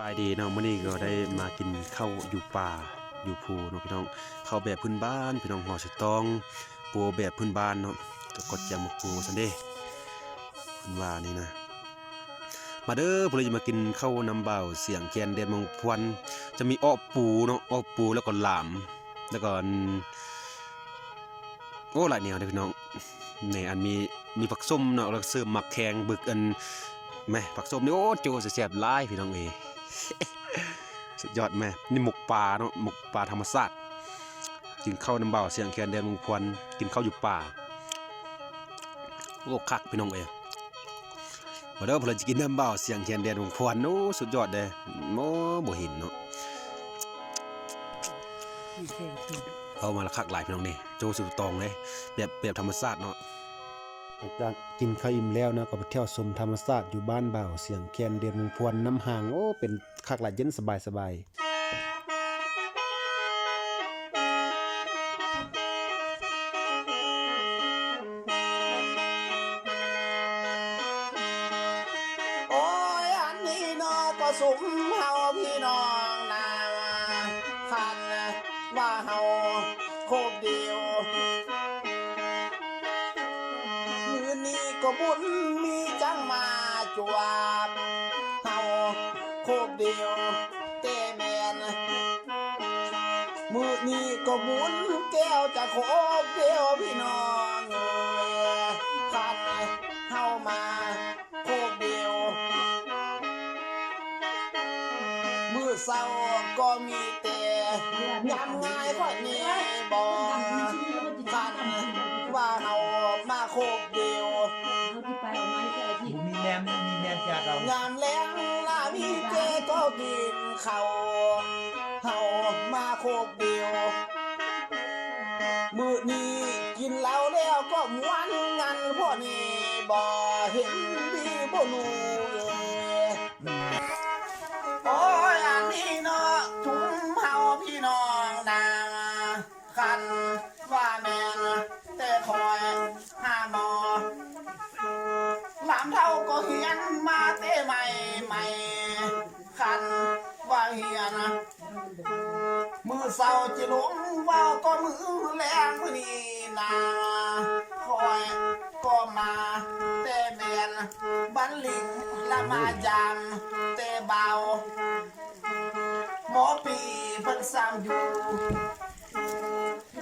ปลายดีเนาะมื้อนี้ก็ได้มากินข้าวอยู่ป่าอยู่ภูเนาะพี่น้องข้าวแบบพื้นบ้านพี่น้องห่อส่ตองปูแบบพื้นบ้านเนาะก็กดยำมะปูซั่นเด้เพิ่นว่านี่นะมาเด้อพุ่นเลยมากินข้าวน้ำเบาเสียงแคนแดนมังพวนจะมีอ้อปูเนาะอ้อปูแล้วก็หลาม แล้วก็โอ้หลายแนวเด้พี่น้องในอันมีมีผักส้มเนาะแล้วเสริมหมักแขงบึกอันแม่ผักส้มนี่โอ้โจแซ่บๆหลายพี่น้องเอย สุดยอดแม่นี่หมกปลาเนาะหมกปลาธรรมชาติกินข้าวน้ำเบาเสียงแคนแดนเมืองพวนกินข้าวอยู่ป่าโอ้คักพี่น้องเอ้ยมาเด้อเพนจะกินน้ำเบาเสียงแคนแดนเมืองพวนโอ้สุดยอดเลยโอ้บ่เห็นเนาะเอามาละคักหลายพี่น้องนี่โจสุดตองเลยแบบแบบธรรมชาติเนาะห ลังจากกินข้าวอิ่มแล้วนะก็ไปเที่ยวชมธรรมชาติอยู่บ้านเบาเสียงแคนเดียนมงพวนน้ำหางโอ้เป็นคักหลายเย็นสบายสบายโอ้ยอันนี้นอก็สุมเฮาพี่น้องนาคันว่าเฮา บุญแก้วจะโคบเดียวพี่น้องพันเฮามาโคบเดียว มือเศร้าก็มีแต่ยำง่ายกว่านี้บอกกันว่าเฮามาโคกเดียวมีแนมมีแนมจากเรายามแล้งลามีเจก็กินเขาเฮามาโคกเดียว ดีบ่รู้เลยโอ้ยอันนี้เนาะทุ่มเฮาพี่น้องนาคันว่าแม่นแต่คอยหาหมอหลามเท่าก็เฮียนมาเต้ใหม่ใหม่คันว่าเฮียนมือเศร้าจิลุงว่าก็มือแรงนี้นาคอย ก็มาแต่แมนบันลิงละมายามแต่เบา หมอปีเพิ่นสร้างอยู่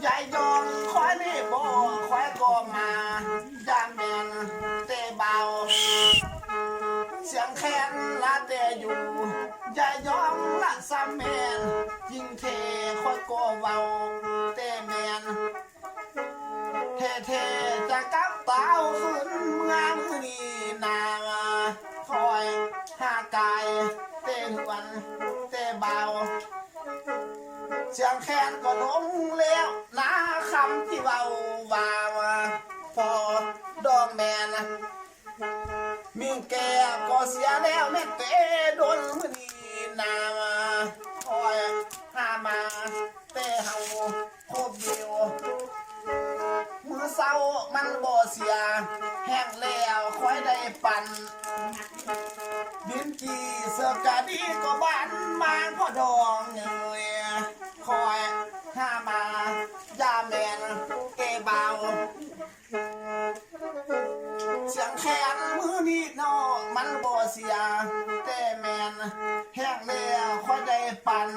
ยายยองคอยนี่บ่คอยก็มาจามแมนเตเบา เสียงแค้นละแต่อยู่ยายยองละสามแมนยิงเทคอยก็เว้าเตะแมนเท่เท่ๆจะกับ เต้าขึ้นเมือมือนี้นาคอยหากายเต้นวันเต้เบาเสียงแคนก็ลงแล้วนาคำที่เบาว่าวพอดองแมนมิงแกก็เสียแล้วแม่เตโดน มันบ่เสีย แห้งแล้วค่อยได้ปั่นดินจีเสือกะดีก็บ้านมาพ่อดองเงยคอยห้ามายาแมนเกเบาเสียงแขนมือนี้นอมันบ่เสีย แต่แมนแห้งแล้วค่อยได้ปั่น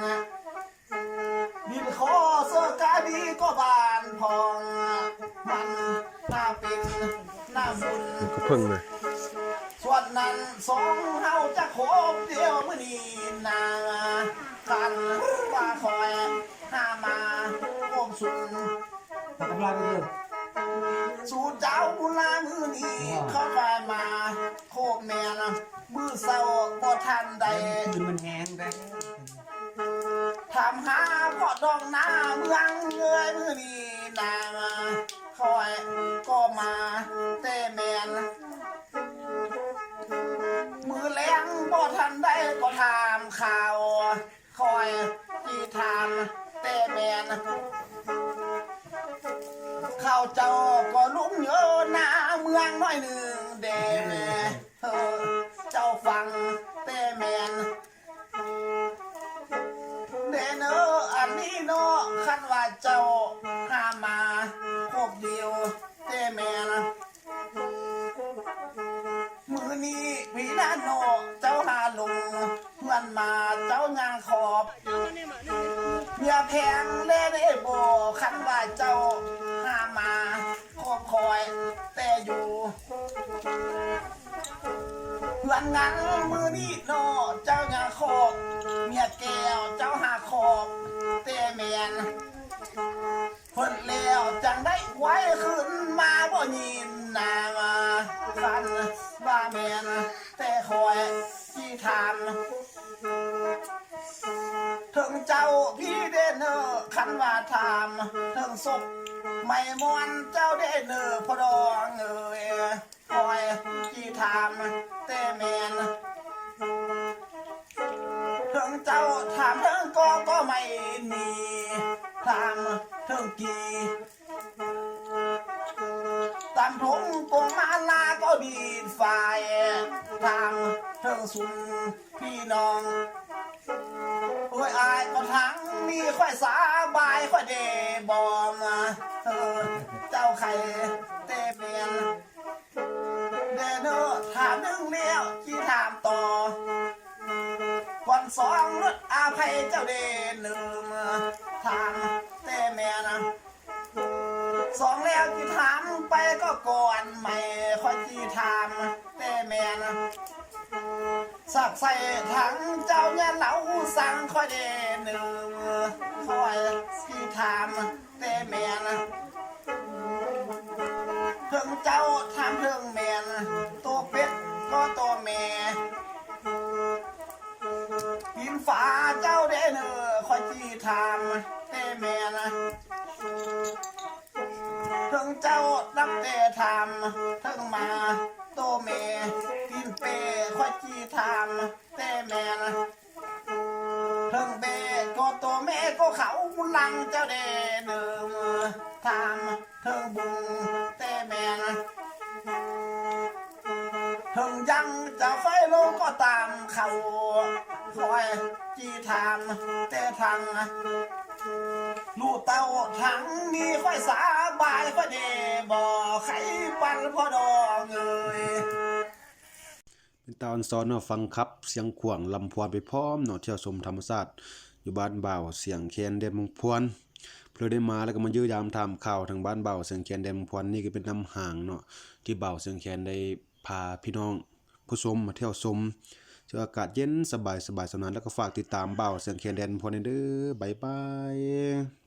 ดินคอเสือกาดีก็บานพอง ป็นหน้าบุญก็เพิ่งเลยส่วนนั้นสองเฮาจะคบเดียวมื่อนี้นากันว่าคอยห้ามาโอมสุนตะกำลังก็คือสู่เจ้าบุลามือนี้เข้าไปมาโคบแมนมือเศร้าบ่ทันใดคืนมันแห้งได้ทำหาพอดองหน้าเมืองเงยมือนี้นา คอยก็มาแต่แมนมือแรงบ่ทันได้ก็ถามข่าว คอยกี่ทานแต่แมนข้าวเจ้าก็ลุ้มเยอหน้าเมืองน้อยหนึ่งเดเธอเจ้าฟังแต่แมนเดเนออันนี้น้อ นว่าเจ้าหามาคบเดียวเต้แม่นะมือนี้พี่นาโนเจ้าหาลงเพื่อนมาเจ้ายางขอบเมียแพงเล่ได้โบคันว่าเจ้าหามาคอบคอยแต่อยู่เพื่อนงั้นมือนี้โนเจ้าอย่าขอบเมียแก้วเจ้าหาขอบเตแมน เพิ่นแล้วจังได้ไว้ขึ้นมาบ่ยินนามาฟันว่าแมนแต่คอยที่ทานถึงเจ้าพี่เดนเนอร์คันว่าทามถึงศพไม่มวนเจ้าเดนเนอพอดองเอยคอยที่ทามแต่แมนถึงเจ้าถามถึงก็ก็ไม่หนีถาม ถึงกี่ตามทงกงมาลาก็ดีดไฟทางถึงสุนพี่น้องโอ้ยอายก็ทั้งมีค่อยสาบายค่อยเดบอมเออเจ้าไข่เตเปียนเดนเนอถามหนึ่งเลี้ยวที่ถามต่อวันสองรถอาภัยเจ้าเดนหนึ่ง ก่อนไม่ค่อยที่ถามเตแมนสักใส่ถังเจ้าเนี่ยเหลาสั่งค่อยเดหนึ่งคอยที่ทำแต่แมนเพิ่งเจ้าทำเพิ่งแม่นตัวเป็ดก็ตัวแม่กินฝาเจ้าเดเนอคอยที่ทำแต่แมนเพิ่ เจ้านับแต่ทำเพิ่งมาโตเมกินเปคอยจีทำแต่แมนเพิ่งเบก็โตเมก็เขาลังเจ้าเดเดิมทำเพิ่งบุงแต่แมนเพิ่งยังจ้าไฟลก็ตามเขาคอยจีทำแต่ทาง ลูกเต้าทั้งมีค่อยสาบายค่อยเดบ่ไขปันพ่อดองเอ้ยเป็นตอนซ้อนเนาะฟังครับ เสียงขวางลำพวนไปพร้อมเนาะเที่ยวชมธรรมชาติอยู่บ้านเบาเสียงแคนแดนมงพวนเพื่อได้มาแล้วก็มายื้อยามทำข่าวทางบ้านเบาเสียงแคนแดนมงพวนนี่ก็เป็นน้ำห่างเนาะที่เบาเสียงแคนได้พาพี่น้องผู้ชมมาเที่ยวชมเจออากาศเย็นสบายสบายสนานแล้วก็ฝากติดตามเบาเสียงแคนแดนเมองพวนเด้อบ๊ายบาย